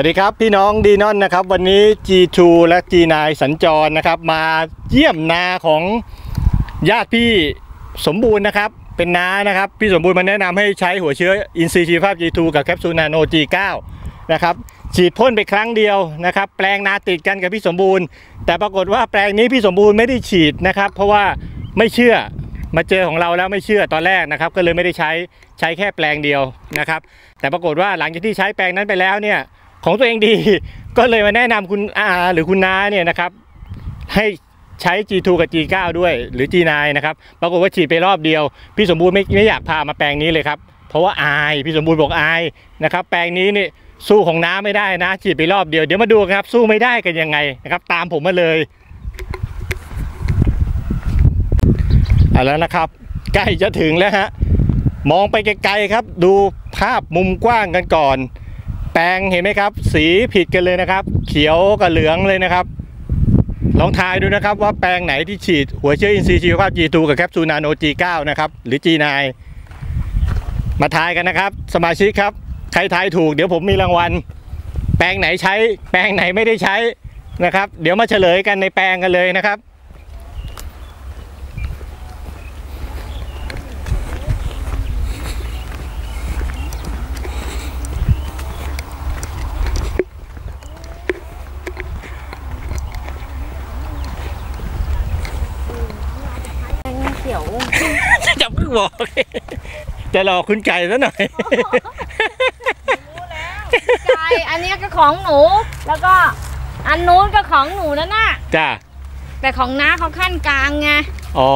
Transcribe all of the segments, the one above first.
วัสดีครับพี่น้องดีนอนนะครับ วันนี้ G2 และ G9 สัญจรนะครับ มาเยี่ยมนาของญาติพี่สมบูรณ์นะครับ เป็นน้านะครับ พี่สมบูรณ์มาแนะนำให้ใช้หัวเชื้ออินทรีย์ชีวภาพ G2 กับแคปซูลนาโน G9 นะครับฉีดพ่นไปครั้งเดียวนะครับ แปลงนาติดกันกับพี่สมบูรณ์ แต่ปรากฏว่าแปลงนี้พี่สมบูรณ์ไม่ได้ฉีดนะครับ เพราะว่าไม่เชื่อมาเจอของเราแล้วไม่เชื่อตอนแรกนะครับ ก็เลยไม่ได้ใช้ใช้แค่แปลงเดียวนะครับ แต่ปรากฏว่าหลังจากที่ใช้แปลงนั้นไปแล้วเนี่ย ของตัวเองดี ก็เลยมาแนะนำคุณอาหรือคุณน้าเนี่ยนะครับ ให้ใช้ G2 กับ G9 ด้วยหรือ G9 นะครับปรากฏว่าฉีดไปรอบเดียว พี่สมบูรณ์ไม่ไม่อยากพามาแปลงนี้เลยครับ เพราะว่าอายพี่สมบูรณ์บอกอายนะครับ แปลงนี้นี่สู้ของน้าไม่ได้นะฉีดไปรอบเดียวเดี๋ยวมาดูครับ สู้ไม่ได้กันยังไงนะครับ ตามผมมาเลยเอาแล้วนะครับใกล้จะถึงแล้วฮะมองไปไกลๆครับ ดูภาพมุมกว้างกันก่อน ปลงเห็นไหมครับ สีผิดกันเลยนะครับ เขียวกับเหลืองเลยนะครับ ลองทายดูนะครับว่าแปลงไหนที่ฉีดหัวเชื้ออินทรีย์ชีวภาพ G2 กับแคปซูลนาโน G9 นะครับหรือ G9 มาทายกันนะครับ สมาชิกครับ ใครทายถูกเดี๋ยวผมมีรางวัล แปลงไหนใช้ แปลงไหนไม่ได้ใช้นะครับ เดี๋ยวมาเฉลยกันในแปลงกันเลยนะครับ เขียว จะเพิ่ง บอก จะรอคุณไก่ซะหน่อยไก่อันเนี้ยก็ของหนู แล้วก็อันนู้นก็ของหนูนั่นน่ะจ้าแต่ของน้าเขาขั้นกลางไงอ๋อ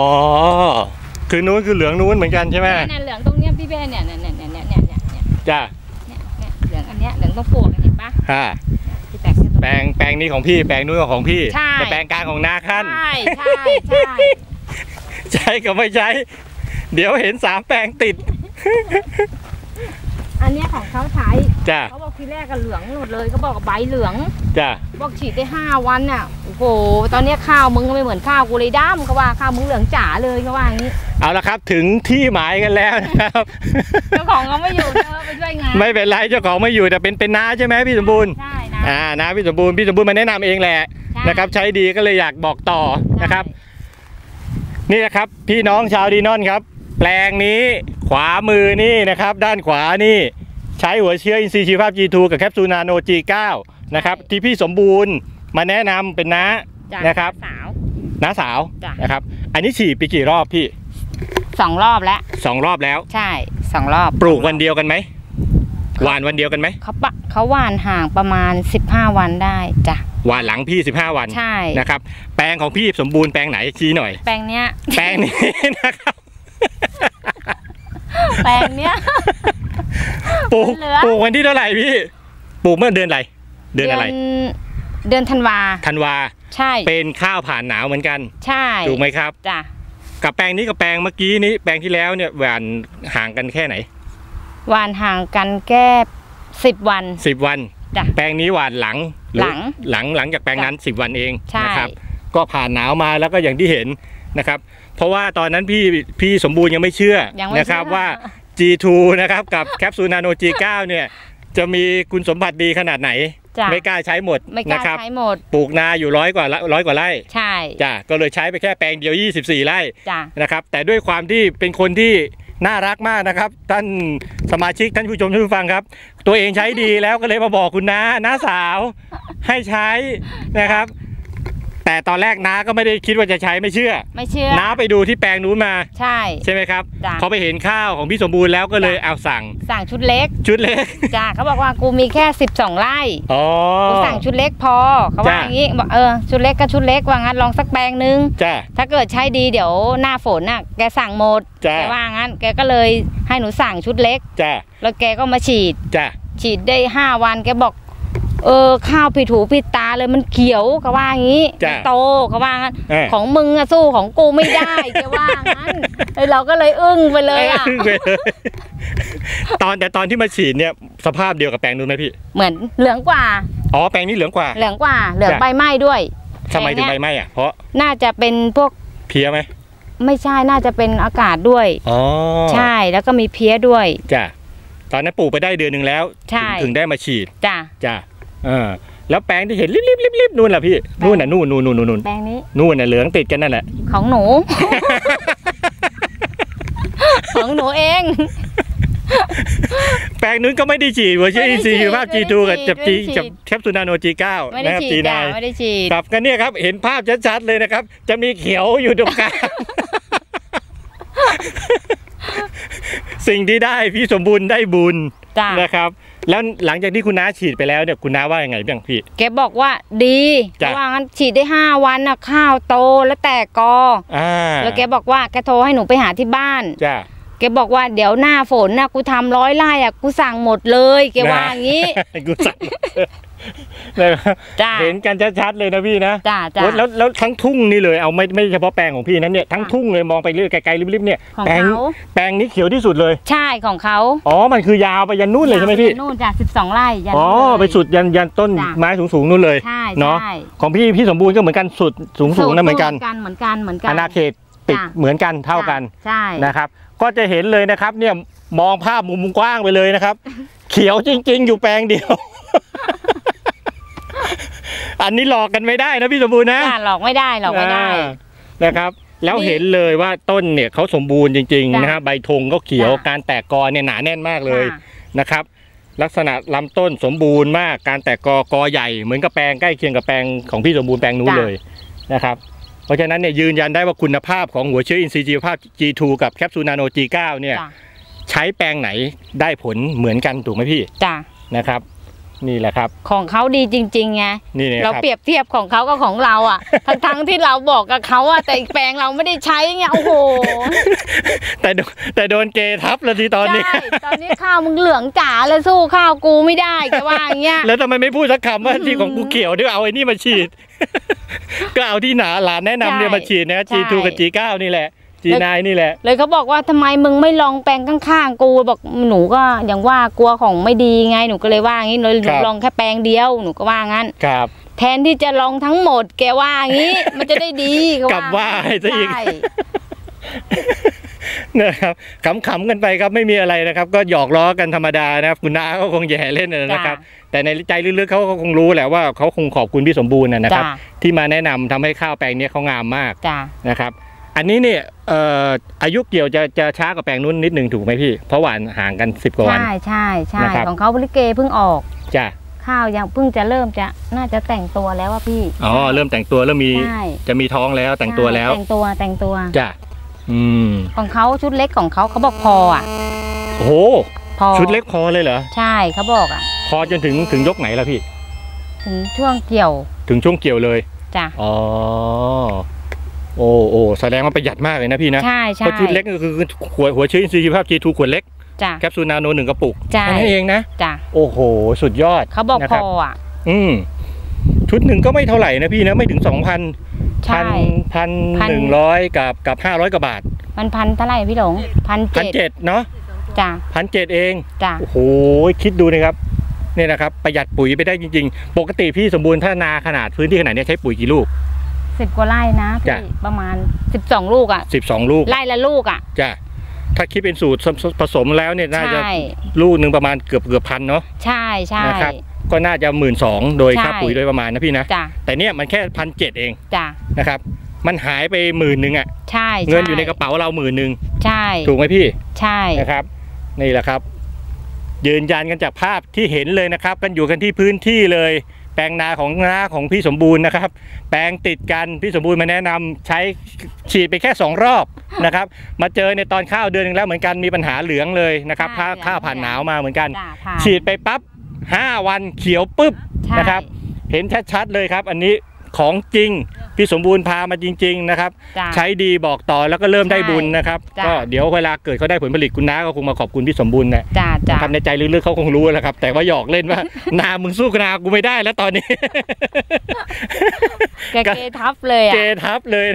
คือนู้นคือเหลืองนู้นเหมือนกันใช่ไหมเนี่ยเหลืองตรงเนี้ยพี่เบ้เนี่ยเนี่ยเนี่ยเนี่ยเนี่ยเนี่ยเนี่ยจ้าเนี่ยเนี่ยเหลืองอันเนี้ยเหลืองต้องปวกเห็นปะฮ่าที่แตกที่ตรงแปลงแปลงนี้ของพี่แปลงนู้นก็ของพี่ใช่แต่แปลงกลางของนาขั้นใช่ใช่ใช่ใช้กับไม่ใช้ เดี๋ยวเห็นสามแปลงติด อันเนี้ยของเขาใช้จ้าเขาบอกทีแรกก็เหลืองหมดเลยเขาบอกว่าใบเหลือง จ้าบอกฉีดได้ห้าวันน่ะโอ้โหตอนเนี้ยข้าวมึงก็ไม่เหมือนข้าวกูเลยด้ามเขาว่าข้าวมึงเหลืองจ๋าเลยเขาว่าอย่างนี้เอาละครับถึงที่หมายกันแล้วนะครับ เจ้าของเขาไม่อยู่เธอไปช่วยงานไม่เป็นไรเจ้าของไม่อยู่แต่เป็นเป็นน้าใช่ไหมพี่สมบูรณ์ ใช่นะอ่าน้าพี่สมบูรณ์พี่สมบูรณ์มาแนะนำเองแหละใช่นะครับ ใช้ดีก็เลยอยากบอกต่อนะครับใช่นี่นะครับ พี่น้องชาวดีนอนครับ แปลงนี้ขวามือนี่นะครับ ด้านขวานี่ใช้หัวเชื้ออินทรีย์ชีวภาพ G2 กับแคปซูลนาโน G9 นะครับ ที่พี่สมบูรณ์มาแนะนำเป็นน้าจ้นะครับสาว น้าสาวจ้ะ นะครับ อันนี้ฉีดไปกี่รอบพี่สองรอบแล้ว สองรอบแล้ว ใช่สองรอบปลูกวันเดียวกันไหมหวานวันเดียวกันไหมเขาปะเขาหว่านห่างประมาณ 15 วันได้จ้ะหวานหลังพี่ 15 วันใช่ นะครับ แปลงของพี่สมบูรณ์แปลงไหนชี้หน่อย แปลงเนี้ย แปลงนี้นะครับ แปลงเนี้ยปลูกเหลือปลูกวันที่เท่าไหร่พี่ ปลูกเมื่อเดือนอะไร เดือนอะไร เดือนธันวาธันวา ใช่ เป็นข้าวผ่านหนาวเหมือนกัน ใช่ ถูกไหมครับ จ้ะ กับแปลงนี้กับแปลงเมื่อกี้นี้ แปลงที่แล้วเนี่ยหวานห่างกันแค่ไหน หว่านห่างกันแค่สิบวัน10วัน จ้ะ แปลงนี้หวานหลังรือหลัง หลังหลังจากแปลงนั้น10วันเองใช่นะครับ ก็ผ่านหนาวมาแล้วก็อย่างที่เห็นนะครับ เพราะว่าตอนนั้นพี่พี่สมบูรณ์ยังไม่เชื่อยังไม่นะครับเชื่อว่า G2 นะครับกับแคปซูลนาโน G9 เนี่ยจะมีคุณสมบัติดีขนาดไหนจ้ะไม่กล้าใช้หมดไม่กล้านะครับใช้หมด ปลูกนาอยู่ร้อยกว่าละร้อยกว่าไร่ ใช่จ้ะก็เลยใช้ไปแค่แปลงเดียว 24 ไร่จ้ะนะครับ แต่ด้วยความที่เป็นคนที่น่ารักมากนะครับ ท่านสมาชิกท่านผู้ชมท่านผู้ฟังครับ ตัวเองใช้ดีแล้วก็เลยมาบอกคุณน้าน้าสาวให้ใช้นะครับ แต่ตอนแรกน้าก็ไม่ได้คิดว่าจะใช้ไม่เชื่อ ไม่เชื่อน้าไปดูที่แปลงนู้นมา ใช่ ใช่ไหมครับจ้ะพอไปเห็นข้าวของพี่สมบูรณ์แล้วก็เลยจ้ะเอาสั่งสั่งชุดเล็กชุดเล็ก จ้ะเขาบอกว่ากูมีแค่ 12ไร่อ๋อ กูสั่งชุดเล็กพอเขาว่าจ้ะ อย่างนี้บอกเออชุดเล็กก็ชุดเล็กว่างั้นลองสักแปลงนึง จ้าถ้าเกิดใช้ดีเดี๋ยวหน้าฝนน่ะแกสั่งหมดจ้ะ แกว่างั้น แกก็เลยให้หนูสั่งชุดเล็ก จ้าแล้วแกก็มาฉีด จ้าฉีดได้ห้าวันแกบอก เออข้าวผิดหูผิดตาเลยมันเขียวเขาว่าอย่างนี้จ้ะมันโตเขาว่างั้นเออ ของมึงอะสู้ของกูไม่ได้แกว่างั้นเลยเราก็เลยอึ้งไปเลยอะไปเลยตอนแต่ตอนที่มาฉีดเนี่ยสภาพเดียวกับแปลงนู้นไหมพี่ เหมือนเหลืองกว่า อ๋อแปลงนี้เหลืองกว่า เหลืองกว่า เหลืองจ้ะ ใบไหม้ด้วย ทำไมถึงแปลใบเนี้ยไหม้อะเพราะน่าจะเป็นพวกเพี้ยไหมไม่ใช่น่าจะเป็นอากาศด้วย อ๋อใช่แล้วก็มีเพี้ยด้วย จ้ะตอนนั้นปลูกไปได้เดือนหนึ่งแล้วใช่ ถึงถึงได้มาฉีดจ้ะจ้ะ เออแล้วแปลงที่เห็นริบๆริบๆนู่นล่ะพี่นู่นน่ะนู่นนู่นนู่นนู่นแปลงนี้นู่นน่ะเหลืองติดกันนั่นแหละของหนู ของหนูเอง แปลงนู้นก็ไม่ได้ฉีดหัวเชื้อไม่อิได้นทรีย์ฉีดภาพไม่ G2 ได้กับฉีดจับ G ไม่ได้ฉีดกับแคปซูนาโน G9 ไม่ได้นะครับฉีด G9 จ้ะไม่ได้ฉีดครับก็เนี่ยครับ เห็นภาพชัดๆเลยนะครับ จะมีเขียวอยู่ตรงกลางสิ่งที่ได้พี่สมบูรณ์ได้บุญจ้ะนะครับ แล้วหลังจากที่คุณน้าฉีดไปแล้วเนี่ยคุณน้าว่ายังไงบ้างพี่ แกบอกว่าดีจ้ะเพราะว่างั้นฉีดได้ห้าวันน่ะข้าวโตแล้วแตกกออ่าแล้วแกบอกว่าแกโทรให้หนูไปหาที่บ้าน จ้า แกบอกว่าเดี๋ยวหน้าฝนน่ะกูทำร้อยไร่อะกูสั่งหมดเลยแกว่าอย่างนี้ กูสั่งนะครับ จ้าเห็นกันชัดๆเลยนะพี่นะจ้าจ้าโอ๊ยแล้วแล้วทั้งทุ่งนี่เลยเอาไม่ไม่เฉพาะแปลงของพี่นั้นเนี่ยทั้งทุ่งเลยมองไปเรื่อยไกลๆริบๆเนี่ยของแปลงเขาแปลงนี้เขียวที่สุดเลย ใช่ของเขาอ๋อมันคือยาวไปยันนู่นเลยใช่ไหมพี่นู่นจ้ะสิบสองไร่ยันอ๋อนู่นเลยไปสุดยันยันต้นจ้ะไม้สูงๆนู่นเลยใช่เนาะใช่ของพี่พี่สมบูรณ์ก็เหมือนกันสุดสูงสูงๆนะเหมือนกันเหมือนกันเหมือนกันอาณาเขตติดจ้ะเหมือนกันเท่ากันใช่นะครับ ก็จะเห็นเลยนะครับเนี่ยมองภาพมุมกว้างไปเลยนะครับ เขียวจริง ๆ อยู่แปลงเดียว อันนี้หลอกกันไม่ได้นะพี่สมบูรณ์นะจ้ะหลอกไม่ได้หลอกไม่ได้อ่านะครับแล้วนี่เห็นเลยว่าต้นเนี่ยเขาสมบูรณ์จริงๆจ้ะนะฮะใบธงก็เขียวจ้ะการแตกกอเนี่ยหนาแน่นมากเลยค่ะนะครับ ลักษณะลำต้นสมบูรณ์มากการแตกกอกอใหญ่เหมือนกับแปลงใกล้เคียงกับแปลงของพี่สมบูรณ์แปลงนู้นจ้ะเลยนะครับ เพราะฉะนั้นเนี่ยยืนยันได้ว่าคุณภาพของหัวเชื้ออินทรีย์ชีวภาพ G2 กับแคปซูลนาโน G9 เนี่ยจ้ะใช้แปลงไหนได้ผลเหมือนกันถูกไหมพี่จ้ะนะครับ นี่แหละครับ ของเขาดีจริงๆไงนี่นะเราครับเปรียบเทียบของเขากับของเราอะ ทั้งๆที่เราบอกกับเขาอะแต่อีกแปลงเราไม่ได้ใช้ไงโอ้โห แต่โดนแต่โดนเกทับแล้วทีตอนนี้ใช่ตอนนี้ข้าวมึงเหลืองจ๋าเลยสู้ข้าวกูไม่ได้แกว่าอย่างเงี้ยแล้วทำไมไม่พูดสักคำว่าที่ของกูเขียวด้วยเอาไอ้นี่มาฉีด ก็เอาที่หนาหลานแนะนำเนี่ยมาฉีดนะใช่ G2 กับ G9 นี่แหละ G9 นี่แหละ เลยเขาบอกว่าทำไมมึงไม่ลองแปลงข้างๆกูบอกหนูก็อย่างว่ากลัวของไม่ดีไงหนูก็เลยว่าอย่างนี้เลยหนูลองแค่แปลงเดียวหนูก็ว่างั้นครับ แทนที่จะลองทั้งหมด แกว่าอย่างนี้ มันจะได้ดีเขกลับว่าให้ซะอีกใช่นะครับขำๆกันไปครับไม่มีอะไรนะครับ ก็หยอกล้อกันธรรมดานะครับคุณน้าก็คงแย่เล่นนะครับ แต่ในใจลึกๆเขาก็คงรู้แหละว่าเขาคงขอบคุณพี่สมบูรณ์นะนะครับจ้ะที่มาแนะนำทำให้ข้าวแปลงเนี้ยเขางามมากจ้ะนะครับ อันนี้เนี่ยเอ่ออายุเกี่ยวจะจะช้ากว่าแปลงนู้นนิดหนึ่งถูกไหมพี่ เพราะหวานห่างกัน 10 กว่าวัน ใช่ใช่ใช่นะครับของเขาบริเกเพิ่งออกจ้ะข้าวยังเพิ่งจะเริ่มจะน่าจะแต่งตัวแล้วว่าพี่อ๋อเริ่มแต่งตัวเริ่มมีใช่จะมีท้องแล้วแต่งตัวแล้ว แต่งตัวแต่งตัวจ้ะอืมของเขาชุดเล็กของเขาเขาบอกพออะโอ้โหพอชุดเล็กพอเลยเหรอใช่เขาบอกอะ พอจนถึงถึงยกไหนแล้วพี่ ถึงช่วงเกี่ยว ถึงช่วงเกี่ยวเลยจ้ะอ๋อ โอ้โอ้แสดงว่าประหยัดมากเลยนะพี่นะใช่ใช่เพราะชุดเล็กก็คือหัวหัวเชื้ออินทรีย์ชีวภาพ G2 ขวดเล็กจ้ะแคปซูลนาโนหนึ่งกระปุกใช่แค่นั้นเองนะจ้ะโอ้โห สุดยอดเขาบอกนะพครัออะ อืมชุดหนึ่งก็ไม่เท่าไหร่นะพี่นะไม่ถึงสองพันใช่พันพันพันหนึ่งร้อยกับกับห้าร้อยกว่าบาท มันพันเท่าไหร่พี่หลงพันพันเจ็ดเจ็ดเนาะจ้ะพันเจ็ดเองจ้ะโอ้โหคิดดูนะครับเนี่ยนะครับประหยัดปุ๋ยไปได้จริง ๆ ปกติพี่สมบูรณ์ถ้านาขนาดพื้นที่ขนาดเนี้ยใช้ปุ๋ยกี่ลูก สิบกว่าไร่นะจ้ะ พี่ประมาณสิบสองลูกอะ12ลูกไร่ละลูกอะ จ้ะถ้าคิดเป็นสูตรผสมแล้วเนี่ยน่าจะใช่ ลูกหนึ่งประมาณเกือบเกือบพันเนาะใช่ใช่ นะครับ ก็น่าจะหมื่นสองโดยใช่ ค่าปุ๋ยโดยประมาณนะพี่นะ จ้ะแต่เนี่ยมันแค่พันเจ็ดเองจ้ะนะครับ มันหายไปหมื่นหนึ่งอะใช่ช่เงินอยู่ในกระเป๋าเราหมื่นหนึ่งใช่ถูกไหมพี่ ใช่ นะครับนี่แหละครับ ยืนยันกันจากภาพที่เห็นเลยนะครับ กันอยู่กันที่พื้นที่เลย แปลงนาของนาของพี่สมบูรณ์นะครับ แปลงติดกันพี่สมบูรณ์มาแนะนำใช้ฉีดไปแค่สองรอบนะครับ มาเจอในตอนข้าวเดือนหนึงแล้วเหมือนกันมีปัญหาเหลืองเลยนะครับข้าวข้าวผ่านหนาวมาเหมือนกันจ้ะผ่านฉีดไปปั๊บ5 วันเขียวปุ๊บใช่นะครับ เห็นชัดๆเลยครับ อันนี้ ของจริง พี่สมบูรณ์พามาจริง ๆ นะครับ จ้ะ ใช้ดีบอกต่อแล้วก็เริ่มได้บุญนะครับจ้ะ ก็เดี๋ยวเวลาเกิดเขาได้ผลผลิตคุณน้าก็คงมาขอบคุณพี่สมบูรณ์นะจ้ะจ้ะทำในใจลึกๆเขาคงรู้แล้วครับ แต่ว่าหยอกเล่นว่า นามึงสู้นากูไม่ได้แล้วตอนนี้ แกเกทับเลยอะเจทับเลย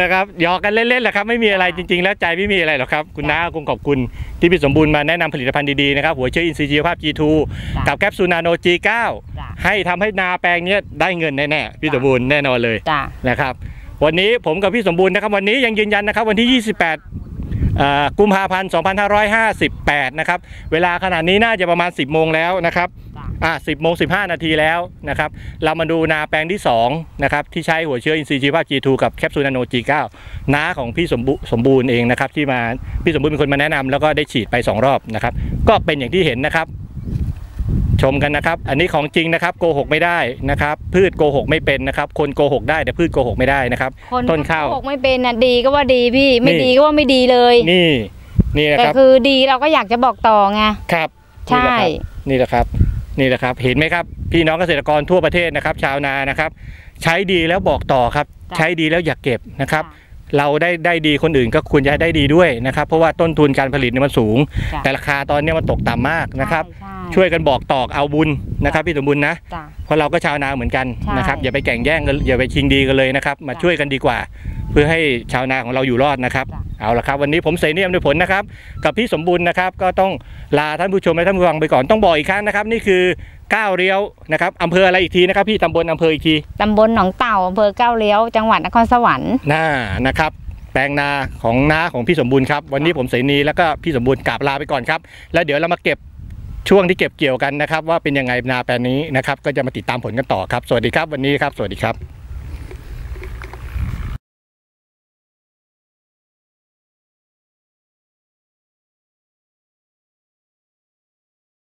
นะครับหยอกกันเล่นๆแหละครับไม่มีอะไรจริง ๆ แล้วใจไม่มีอะไรหรอกครับ คุณน้าคงขอบคุณที่พี่สมบูรณ์มาแนะนำผลิตภัณฑ์ดีๆนะครับหัวเชื้ออินทรีย์ชีวภาพ G2 จ้ะ กับแคปซูลนาโน G9 จ้ะ ให้ทำให้นาแปลงเนี้ยได้เงินแน่ๆพี่สมบูรณ์แน่นอนเลยจ้ะนะครับ วันนี้ผมกับพี่สมบูรณ์นะครับ วันนี้ยังยืนยันนะครับ วันที่ 28เอ่อกุมภาพันธ์ 2558 นะครับ เวลาขนาดนี้น่าจะประมาณ 10 โมงแล้วนะครับจ้ะอะ10โมง15 นาทีแล้วนะครับ เรามาดูนาแปลงที่ 2 นะครับ ที่ใช้หัวเชื้ออินทรีย์ชีวภาพ G2 กับแคปซูลนาโน G9 น้าของพี่สมบูสมบูรณ์เองนะครับ ที่มาพี่สมบูรณ์เป็นคนมาแนะนำแล้วก็ได้ฉีดไป 2 รอบนะครับ ก็เป็นอย่างที่เห็นนะครับ ชมกันนะครับ อันนี้ของจริงนะครับโกหกไม่ได้นะครับ พืชโกหกไม่เป็นนะครับ คนโกหกได้แต่พืชโกหกไม่ได้นะครับ คนต้นข้าวโกหกไม่เป็นน่ะดีก็ว่าดีพี่ ไม่นี่ดีก็ว่าไม่ดีเลย นี่นี่นะแต่ครับคือดีเราก็อยากจะบอกต่อไงครับใช่นี่แหละครับนี่แหละครับ เห็นไหมครับ พี่น้องเกษตรกรทั่วประเทศนะครับ ชาวนานะครับ ใช้ดีแล้วบอกต่อครับจ้ะใช้ดีแล้วอย่าเก็บนะครับจ้ เราได้ได้ดีคนอื่นก็ควรจะได้ดีด้วยนะครับ เพราะว่าต้นทุนการผลิตเนี่ยมันสูง จ้ะ แต่ราคาตอนนี้มันตกต่ำมากนะครับ ใช่ ช่วยกันบอกต่อเอาบุญนะครับพี่สมบุญนะจ้ะ เพราะเราก็ชาวนาเหมือนกันใช่นะครับอย่าไปแข่งแย่งกันอย่าไปชิงดีกันเลยนะครับ มาจ้ะช่วยกันดีกว่า เพื่อให้ชาวนาของเราอยู่รอดนะครับจ้ะเอาละครับ วันนี้ผมเสนียมด้วยผลนะครับ กับพี่สมบูรณ์นะครับ ก็ต้องลาท่านผู้ชมและท่านผู้ฟังไปก่อนต้องบอกอีกครั้งนะครับ นี่คือก้าวเลี้ยวนะครับอำเภออะไรอีกทีนะครับ พี่ตำบลอำเภออีกทีตำบลหนองเต่าอำเภอเก้าวเลี้ยวจังหวัดนครสวรรค์น่านะครับแปลงนาของน้าของพี่สมบูรณ์ครับวันนี้ผมเสนีแล้วก็พี่สมบูรณ์กราบลาไปก่อนครับ แล้วเดี๋ยวเรามาเก็บช่วงที่เก็บเกี่ยวกันนะครับ ว่าเป็นยังไงนาแปลงนี้นะครับ ก็จะมาติดตามผลกันต่อครับ สวัสดีครับวันนี้ครับ สวัสดีครับ